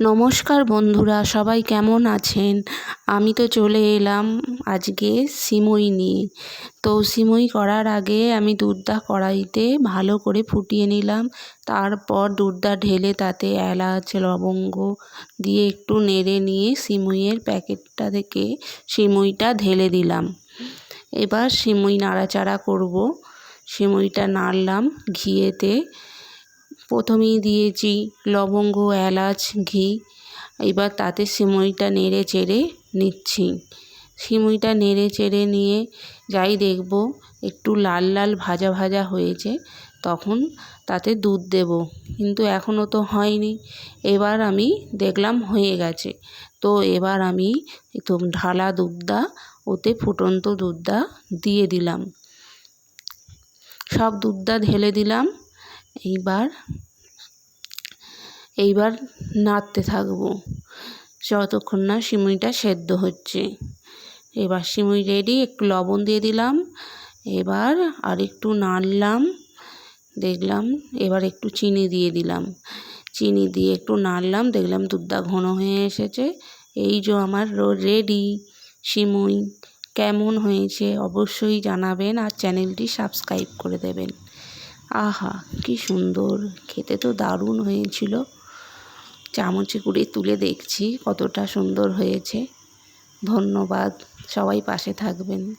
নমস্কার বন্ধুরা, সবাই কেমন আছেন? আমি তো চলে এলাম আজকে সিমুই নিয়ে। তো সিমুই করার আগে আমি দুধটা কড়াইতে ভালো করে ফুটিয়ে নিলাম। তারপর দুধটা ঢেলে তাতে এলাচ, লবঙ্গ দিয়ে একটু নেড়ে নিয়ে সিমুইয়ের প্যাকেটটা থেকে সিমুইটা ঢেলে দিলাম। এবার সিমুই নাড়াচাড়া করব। সিমুইটা নাড়লাম ঘিয়েতে। প্রথমেই দিয়েছি লবঙ্গ, এলাচ, ঘি। এবার তাতে সিমুইটা নেড়ে চেড়ে নিচ্ছি। সিমুইটা নেড়ে চেড়ে নিয়ে যাই দেখব, একটু লাল লাল ভাজা ভাজা হয়েছে, তখন তাতে দুধ দেব। কিন্তু এখনও তো হয়নি। এবার আমি দেখলাম হয়ে গেছে। তো এবার আমি একটু ঢালা দুধটা, ওতে ফুটন্ত দুধটা দিয়ে দিলাম। সব দুধটা ঢেলে দিলাম। এইবার এইবার নাড়তে থাকব। যতক্ষণ না সিমুইটা সেদ্ধ হচ্ছে। এবার সিমুই রেডি একটু লবণ দিয়ে দিলাম। এবার আর একটু নাড়লাম। দেখলাম এবার একটু চিনি দিয়ে দিলাম। চিনি দিয়ে একটু নাড়লাম, দেখলাম দুধটা ঘন হয়ে এসেছে। এই যে আমার রেডি সিমুই কেমন হয়েছে অবশ্যই জানাবেন আর চ্যানেলটি সাবস্ক্রাইব করে দেবেন। আহা, কি সুন্দর। খেতে তো দারুণ হয়েছিল। চামচে করে তুলে দেখছি কতটা সুন্দর হয়েছে। ধন্যবাদ। সবাই পাশে থাকবেন।